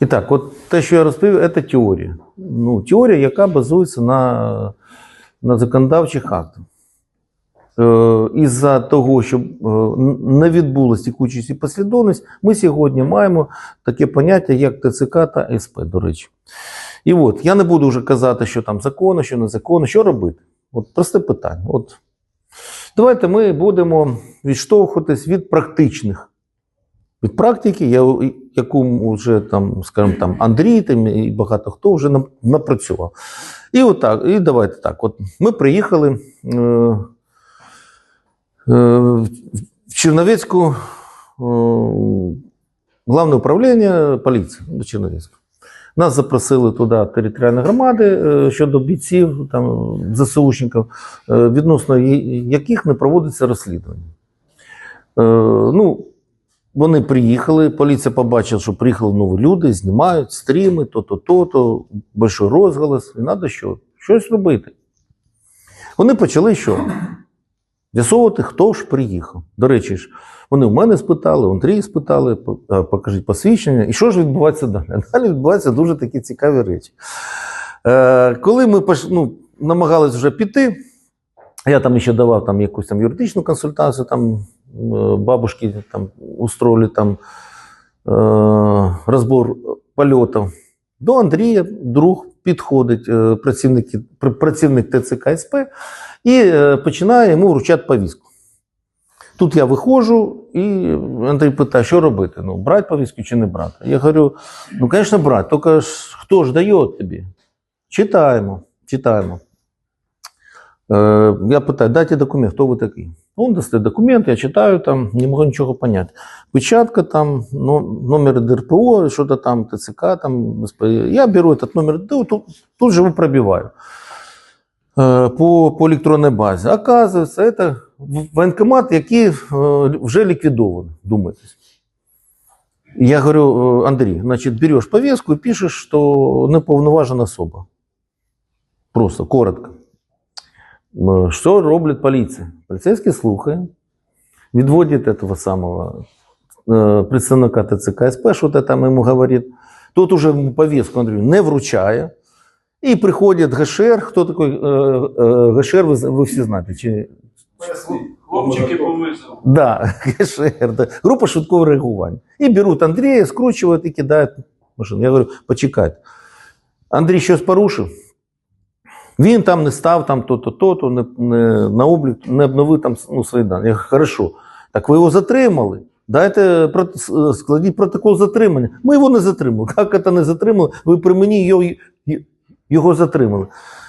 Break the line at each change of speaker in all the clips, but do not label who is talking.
І так, от те, що я розповів, це теорія. Ну, теорія, яка базується на, на законодавчих актах. Е, із-за того, що е, не відбулася текучість і послідовність, ми сьогодні маємо таке поняття, як ТЦК та СП, до речі. І от я не буду вже казати, що там законно, що незаконно, що робити. От просте питання. От давайте ми будемо відштовхуватись від практичних. Від практики, я- яку вже там, скажімо, там Андрій там, і багато хто вже напрацював. І отак, і давайте так. От ми приїхали е, е, в Черновецьку е, головне управління поліції до Черновецька. Нас запросили туди територіальні громади е, щодо бійців, там, ЗСУшників, е, відносно яких не проводиться розслідування. Е, ну, вони приїхали, поліція побачила, що приїхали нові люди, знімають стріми, то-то, то-то, большой розголос, і треба що? Щось робити. Вони почали що? З'ясовувати, хто ж приїхав. До речі, вони в мене спитали, у Андрій спитали, покажіть посвідчення. І що ж відбувається далі? Далі відбуваються дуже такі цікаві речі. Е, коли ми ну, намагались вже піти, я там ще давав там, якусь там юридичну консультацію, там бабушки там, устроили там, е, розбор польотів. До Андрія друг підходить, е, працівник, пр- працівник ТЦК СП, і починає йому вручати повістку. Тут я виходжу, і Андрій питає, що робити? Ну, брати повістку чи не брати? Я говорю: ну, звісно, брати, тільки хто ж дає тобі? Читаємо, читаємо. Е, я питаю, дайте документ, хто ви такий? Он достает документ, я читаю, там не могу ничего понять. Печатка там, ну, номер ДРПО, что-то там, ТЦК, там, СП. я беру этот номер, да, тут, тут же его пробиваю э, по, по электронной базе. Оказывается, это в- воєнкомат, який э, вже ликвидован, думаетесь. Я говорю, э, Андрей, значит, берешь повестку и пишешь, что неповноважена особа. Просто, коротко. Що роблять поліція? Поліцейський слухає, відводить этого самого е, представника ТЦК СП, що то там йому говорить. Тот уже повестку Андрію не вручає. І приходить ГШР. Хто такий е, е, ГШР, ви, ви всі знаєте. Чи...
Хлопчики по вызову.
Да, ГШР, да. група швидкого реагування. І беруть Андрія, скручують і кидають машину. Я говорю, почекайте. Андрій щось порушив. Він там не став там то-то, то-то, не, не, на облік, не обновив там ну, свої дані. Я говорю, хорошо. Так ви його затримали. Дайте прот- складіть протокол затримання. Ми його не затримали. Як це не затримали? Ви при мені його, його затримали.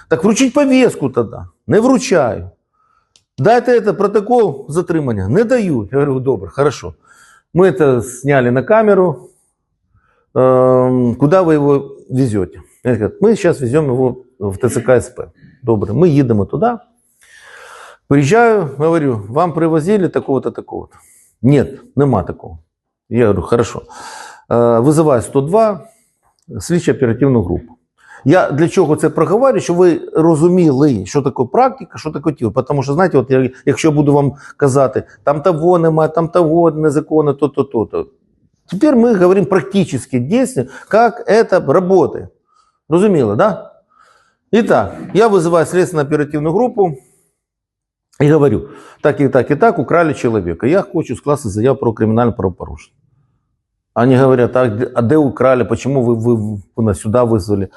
Так вручіть повістку тоді. Не вручаю. Дайте это протокол затримання. Не дають. Я говорю, добре, хорошо. Мы это сняли на камеру. Эм, куда вы его везете? Они говорят, мы сейчас везем его в ТЦК СП. Добре, ми їдемо туди. Приїжджаю, говорю, вам привозили такого-то, такого-то. Нет, нема такого. Я говорю, хорошо. Е, Визиваю 102, слідчо оперативну групу. Я для чого це проговорю, щоб ви розуміли, що таке практика, що таке тіло. Тому що, знаєте, от я, якщо буду вам казати, там того немає, там того незаконно, то, то, то, то. Теперь мы говорим практически действия, как это работает. Разумело, да? Итак, я вызываю следственно-оперативную группу и говорю, так и так и так украли человека. Я хочу скласти заяву про криминальное правопорушение. Они говорят, а где, а где украли, почему вы, вы, вы нас сюда вызвали?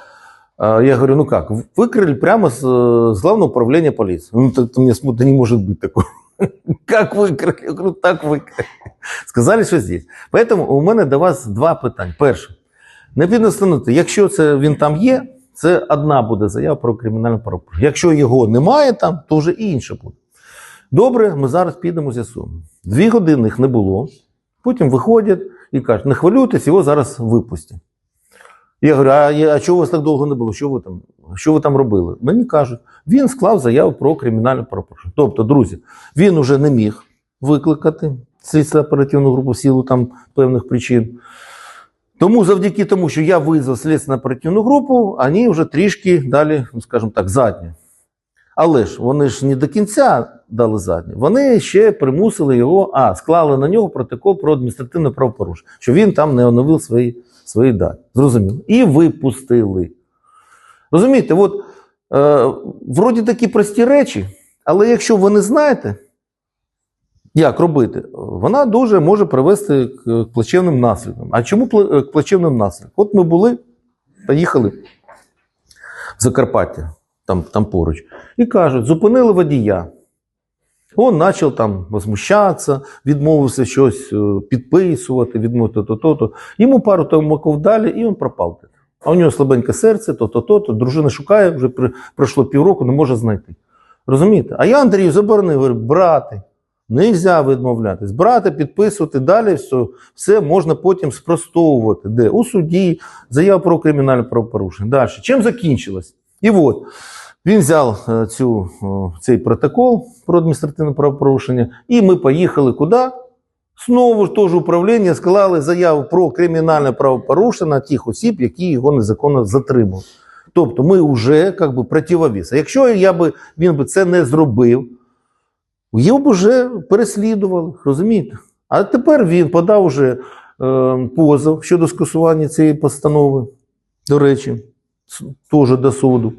А Я говорю, ну как, выкрали прямо с, э, с главного управления полиции. Ну, это, это мне смутно не может быть такого. Как выкрали? Я говорю, так выкрали. Сказали, що здесь. Поэтому у мене до вас два питання. Перше, необхідно встановити, якщо це він там є, це одна буде заява про кримінальне правопорушення. Якщо його немає там, то вже інше буде. Добре, ми зараз підемо з'ясуємо. Дві години їх не було. Потім виходять і кажуть, не хвилюйтесь, його зараз випустять. Я говорю, а, а чого у вас так довго не було? Що ви там, що ви там робили? Мені кажуть, він склав заяву про кримінальне правопорушення. Тобто, друзі, він уже не міг викликати слідство оперативну групу в силу там певних причин. Тому завдяки тому, що я визвав слідство оперативну групу, вони вже трішки далі, ну, скажімо так, задні. Але ж вони ж не до кінця дали задні. Вони ще примусили його, а склали на нього протокол про адміністративне правопорушення, що він там не оновив свої свої дані. Зрозуміло. І випустили. Розумієте, от е, вроді такі прості речі, але якщо ви не знаєте, як робити, вона дуже може привести к плачевним наслідкам. А чому е, к плачевним наслідкам? От ми були, поїхали в Закарпаття, там, там поруч, і кажуть, зупинили водія. Он почав там возмущатися, відмовився щось е, підписувати, відмовити то-то-то. Йому пару томаков далі, і він пропав. А у нього слабеньке серце, то-то-то, то дружина шукає, вже пройшло півроку, не може знайти. Розумієте? А я Андрію заборонив, говорю, брати, не можна відмовлятись. Брати, підписувати далі, все, все можна потім спростовувати. Де? У суді, заява про кримінальне правопорушення. Далі. Чим закінчилось? І от він взяв е, цю, цей протокол про адміністративне правопорушення, і ми поїхали куди? Знову ж теж управління склали заяву про кримінальне правопорушення тих осіб, які його незаконно затримали. Тобто ми вже як би, противовес. А якщо я би, він би це не зробив, його б вже переслідували, розумієте? А тепер він подав вже е, позов щодо скасування цієї постанови, до речі, теж до суду.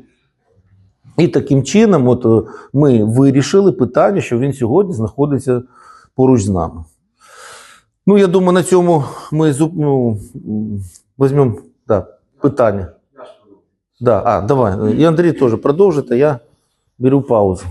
І таким чином, от, е, ми вирішили питання, що він сьогодні знаходиться поруч з нами. Ну, я думаю, на цьому ми ну, візьмемо да, питання. Да, а, давай. І Андрій теж продовжить, а я беру паузу.